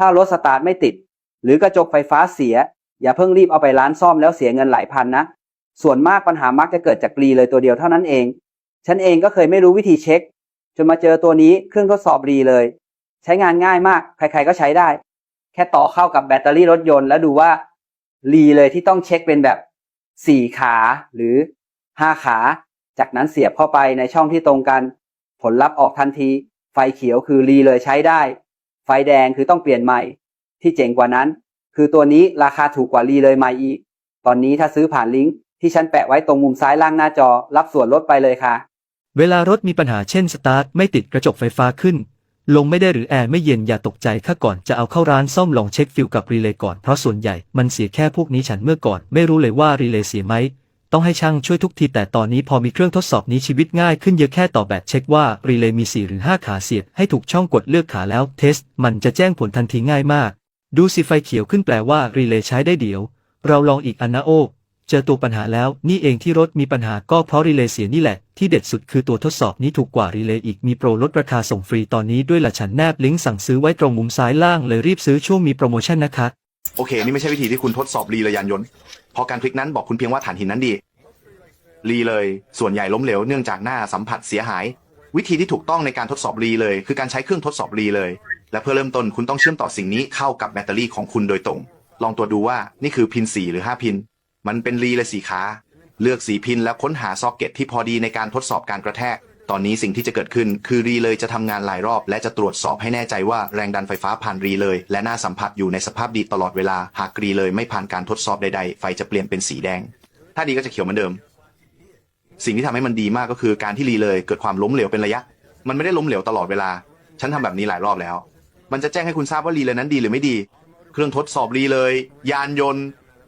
ถ้ารถสตาร์ทไม่ติด หรือกระจกไฟฟ้าเสีย อย่าเพิ่งรีบเอาไปร้านซ่อมแล้วเสียเงินหลายพันนะ ส่วนมากปัญหามักจะเกิดจากรีเลยตัวเดียวเท่านั้นเอง ฉันเองก็เคยไม่รู้วิธีเช็ค จนมาเจอตัวนี้เครื่องทดสอบรีเลย ใช้งานง่ายมาก ใครๆก็ใช้ได้ แค่ต่อเข้ากับแบตเตอรี่รถยนต์แล้วดูว่ารีเลยที่ต้องเช็คเป็นแบบสี่ขาหรือห้าขา จากนั้นเสียบเข้าไปในช่องที่ตรงกัน ผลลัพธ์ออกทันที ไฟเขียวคือรีเลยใช้ได้ ฟแดงคือต้องเปลี่ยนใหม่ ที่เจ๋งกว่านั้น คือตัวนี้ราคาถูกกว่ารีเลยใหม่อีก ตอนนี้ถ้าซื้อผ่านลิงก์ที่ฉันแปะไว้ตรงมุมซ้ายล่างหน้าจอ รับส่วนลดไปเลยค่ะ เวลารถมีปัญหาเช่นสตาร์ทไม่ติดกระจกไฟฟ้าขึ้น ลงไม่ได้หรือแอร์ไม่เย็นอย่าตกใจค่ะก่อนจะเอาเข้าร้านซ่อมลองเช็คฟิลกับรีเลย์ก่อนเพราะส่วนใหญ่มันเสียแค่พวกนี้ฉันเมื่อก่อนไม่รู้เลยว่ารีเลย์เสียไหม ต้องให้ช่างช่วยทุกทีแต่ตอนนี้พอมีเครื่องทดสอบนี้ชีวิตง่ายขึ้นเยอะแค่ต่อแบบเช็คว่ารีเลย์มี 4 หรือ 5 ขาเสียบให้ถูกช่องกดเลือกขาแล้วเทสมันจะแจ้งผลทันทีง่ายมาก ดูสิไฟเขียวขึ้นแปลว่ารีเลย์ใช้ได้เดี๋ยว เราลองอีกอันนะโอเจอตัวปัญหาแล้วนี่เองที่รถมีปัญหาก็เพราะรีเลย์เสียนี่แหละ ที่เด็ดสุดคือตัวทดสอบนี้ถูกกว่ารีเลย์อีกมีโปรลดราคาส่งฟรีตอนนี้ด้วยละฉันแนบลิงก์สั่งซื้อไว้ตรงมุมซ้ายล่างเลยรีบซื้อช่วงมีโปรโมชั่นนะคะโอเค นี่ไม่ใช่วิธีที่คุณทดสอบรีเลยยานยนต์เพอการพลิกนั้นบอกคุณเพียงว่าฐานหินนั้นดี รีเลย ส่วนใหญ่ล้มเหลวเนื่องจากหน้าสัมผัสเสียหาย วิธีที่ถูกต้องในการทดสอบรีเลย คือการใช้เครื่องทดสอบรีเลย และเพื่อเริ่มต้นคุณต้องเชื่อมต่อสิ่งนี้เข้ากับแบตเตอรี่ของคุณโดยตรง ลองตรวดูว่านี่คือพิน 4 หรือ 5 พิน มันเป็นรีเลยสีขาเลือกสีพินแล้วค้นหาซ็อกเก็ตที่พอดีในการทดสอบการกระแทก ตอนนี้สิ่งที่จะเกิดขึ้นคือรีเลยจะทำงานหลายรอบ และจะตรวจสอบให้แน่ใจว่าแรงดันไฟฟ้าผ่านรีเลย และหน้าสัมผัสอยู่ในสภาพดีตลอดเวลา หากรีเลยไม่ผ่านการทดสอบใดๆ ไฟจะเปลี่ยนเป็นสีแดง ถ้าดีก็จะเขียวเหมือนเดิม สิ่งที่ทำให้มันดีมากก็คือการที่รีเลยเกิดความล้มเหลวเป็นระยะ มันไม่ได้ล้มเหลวตลอดเวลา ฉันทำแบบนี้หลายรอบแล้ว มันจะแจ้งให้คุณทราบว่ารีเลยนั้นดีหรือไม่ดี เครื่องทดสอบรีเลย ยานยนต์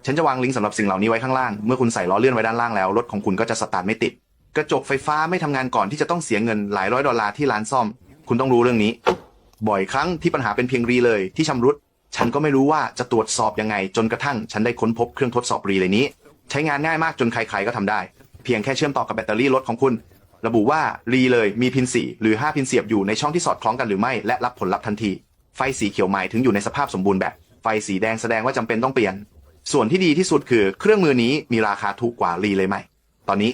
ฉันจะวางลิงก์สำหรับสิ่งเหล่านี้ไว้ข้างล่าง เมื่อคุณใส่ล้อเลื่อนไว้ด้านล่างแล้วรถของคุณก็จะสตาร์ทไม่ติด กระจกไฟฟ้าไม่ทำงานก่อนที่จะต้องเสียเงินหลายร้อยดอลลาร์ที่ร้านซ่อม คุณต้องรู้เรื่องนี้ บ่อยครั้งที่ปัญหาเป็นเพียงรีเลยที่ชำรุด ฉันก็ไม่รู้ว่าจะตรวจสอบยังไงจนกระทั่ง ฉันได้ค้นพบเครื่องทดสอบรีเลยนี้ ใช้งานง่ายมากจนใครๆก็ทำได้ เพียงแค่เชื่อมต่อกับแบตเตอรี่รถของคุณ ระบุว่ารีเลยมีพิน4หรือ 5 พินเสียบอยู่ในช่องที่สอดคล้องกันหรือไม่ และรับผลลัพธ์ทันที ไฟสีเขียวหมายถึงอยู่ในสภาพสมบูรณ์แบบ ไฟสีแดงแสดงว่าจำเป็นต้องเปลี่ยน ส่วนที่ดีที่สุดคือเครื่องมือนี้มีราคาถูกกว่ารีเลยไหม ตอนนี้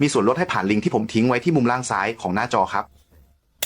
มีส่วนลดให้ผ่านลิงก์ที่ผมทิ้งไว้ที่มุมล่างซ้ายของหน้าจอครับ